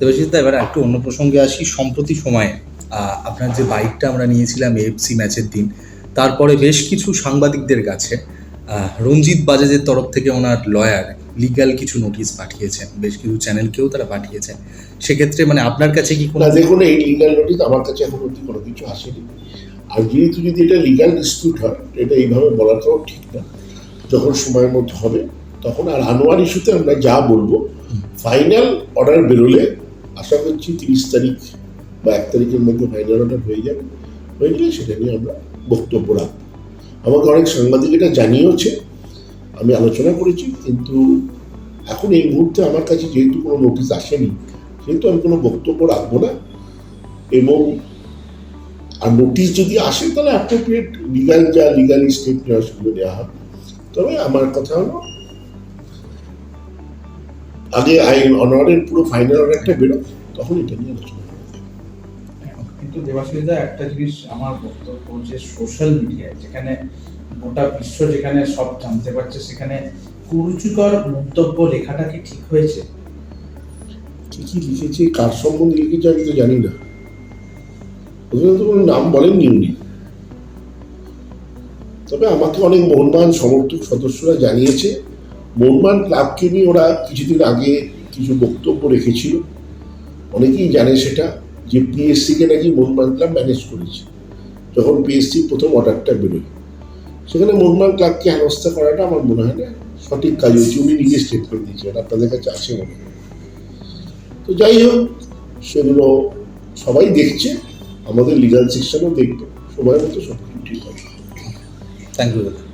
দেবাশিস এবার একটু অন্য প্রসঙ্গে আসি। সম্প্রতি সময়ে আপনার যে বাইকটা আমরা নিয়েছিলাম এফসি ম্যাচের দিন তারপরে বেশ কিছু সাংবাদিকদের কাছে রঞ্জিত বাজাজের তরফ থেকে ওনার লয়ার লিগ্যাল কিছু নোটিশ পাঠিয়েছেন। বেশ কিছু চ্যানেলকেও তারা পাঠিয়েছেন। সেক্ষেত্রে মানে আপনার কাছে কি কোনো দেখুন এই লিগাল নোটিস আমার কাছে এখন অব্দি কোনো কিছু আসেনি। আর যেহেতু যদি এটা লিগাল ডিসপিউট হয় এটা এইভাবে বলাটাও ঠিক না। যখন সময়ের মধ্যে হবে তখন আর আনোয়ার ইস্যুতে আমরা যা বলব ফাইনাল অর্ডার বেরোলে আশা করছি তিরিশ তারিখ বা এক তারিখের মধ্যে ফাইনাল অর্ডার হয়ে যাবে। হয়ে গেলে সেটা নিয়ে আমরা বক্তব্য রাখব। আমাকে অনেক সাংবাদিক এটা জানিয়েওছে, আমি আলোচনা করেছি, কিন্তু এখন এই মুহূর্তে আমার কাছে যেহেতু কোনো নোটিশ আসেনি, সেহেতু আমি কোনো বক্তব্য রাখব না। এবং আর নোটিশ যদি আসে, তাহলে অ্যাপ্রোপ্রিয়েট লিগাল যা লিগালি স্টেপ নেওয়া সেগুলো নেওয়া হবে। তবে আমার কথা হলো আগে আই অনারের পুরো ফাইনাল অর্ডারটা বেরো তখন এটা নিয়ে আলোচনা। কিন্তু দেবাশিসদা একটা জিনিস আমার বক্তব্য যে সোশ্যাল মিডিয়ায় যেখানে গোটা বিশ্ব যেখানে সব জানতে পারছে সেখানে কুরুচিকর মন্তব্য লেখাটা কি ঠিক হয়েছে? কি কি লিখেছে কার সম্বন্ধে লিখেছে আমি তো জানি না। ওখানে তো কোনো নাম বলেননি উনি। তবে আমাকে অনেক মোহনবাগান সমর্থক সদস্যরা জানিয়েছে মোহনবাগান ক্লাবকে নিয়ে ওরা কিছুদিন আগে কিছু বক্তব্য রেখেছিল। অনেকেই জানে সেটা যে পিএসসিকে নাকি মোহনবাগান ক্লাব ম্যানেজ করেছে, যখন পিএসসি প্রথম অর্ডারটা বেরোয়। সেখানে মোহনবাগান ক্লাবকে হেনস্থা করাটা আমার মনে হয় না সঠিক কাজ হয়েছে, উনি নিজে স্টেটমেন্ট দিয়েছেন আপনাদের কাছে আছে মনে হয়। তো যাই হোক, সেগুলো সবাই দেখছে, আমাদের লিগাল সেকশনও দেখবে, সময় মতো সব ঠিক হবে থ্যাংক ইউ দাদা।